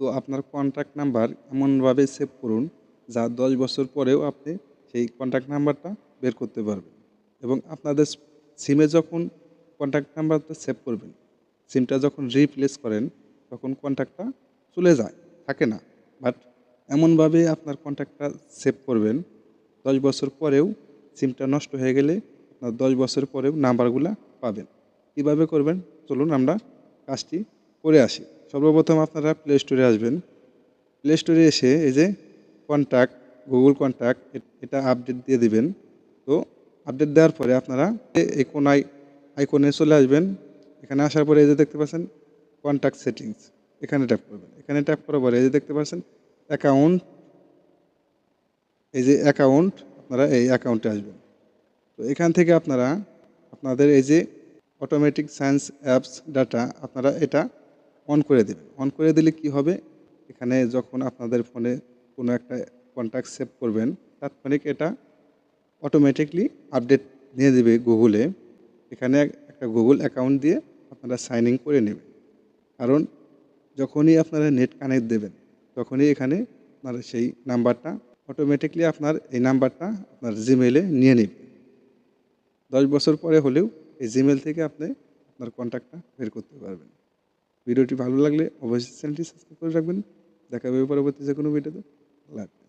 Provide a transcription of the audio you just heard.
তো আপনার contact number এমনভাবে সেভ করুন যা দশ বছর পরেও আপনি সেই কন্ট্যাক্ট নাম্বারটা বের করতে পারবেন। এবং আপনাদের সিমে যখন কন্ট্যাক্ট নাম্বারটা সেভ করবেন সিমটা যখন রিপ্লেস করেন, তখন কন্ট্যাক্টটা চলে যায়, থাকে না। বাট এমনভাবে আপনার কন্ট্যাক্টটা সেভ করবেন, দশ বছর পরেও সিমটা নষ্ট হয়ে গেলে আপনার দশ বছর পরেও নাম্বারগুলা পাবেন। কীভাবে করবেন? চলুন আমরা কাজটি করে আসি। সর্বপ্রথম আপনারা প্লে স্টোরে আসবেন। প্লে স্টোরে এসে এই যে কন্ট্যাক্ট গুগল কন্ট্যাক্ট এটা আপডেট দিয়ে দিবেন। তো আপডেট দেওয়ার পরে আপনারা এই কোনায় আইকনে চলে আসবেন। এখানে আসার পরে এই যে দেখতে পাচ্ছেন কন্ট্যাক্ট সেটিংস এখানে ট্যাপ করবেন। এখানে ট্যাপ করার পরে এই যে দেখতে পাচ্ছেন অ্যাকাউন্ট এই যে অ্যাকাউন্ট আপনারা এই অ্যাকাউন্টে আসবেন। তো এখান থেকে আপনারা, আপনাদের এই যে অটোমেটিক সায়েন্স অ্যাপস ডাটা আপনারা এটা অন করে দেবেন অন করে দিলে কি হবে? এখানে যখন আপনাদের ফোনে কোনো একটা কন্ট্যাক্ট সেভ করবেন, তাৎক্ষণিক এটা অটোমেটিকলি আপডেট নিয়ে দেবে গুগলে। এখানে একটা গুগল অ্যাকাউন্ট দিয়ে আপনারা সাইন ইন করে নেবেন। কারণ যখনই আপনারা নেট কানেক্ট দেবেন, তখনই এখানে আপনার সেই নাম্বারটা অটোমেটিকলি আপনার এই নাম্বারটা আপনার জিমেলে নিয়ে নেবে দশ বছর পরে হলেও এই জিমেল থেকে আপনি আপনার কন্ট্যাক্টটা বের করতে পারবেন। ভিডিওটি ভালো লাগলে অবশ্যই চ্যানেলটি সাবস্ক্রাইব করে রাখবেন দেখা হবে পরবর্তী যে কোনো ভিডিওতে হাফেজ।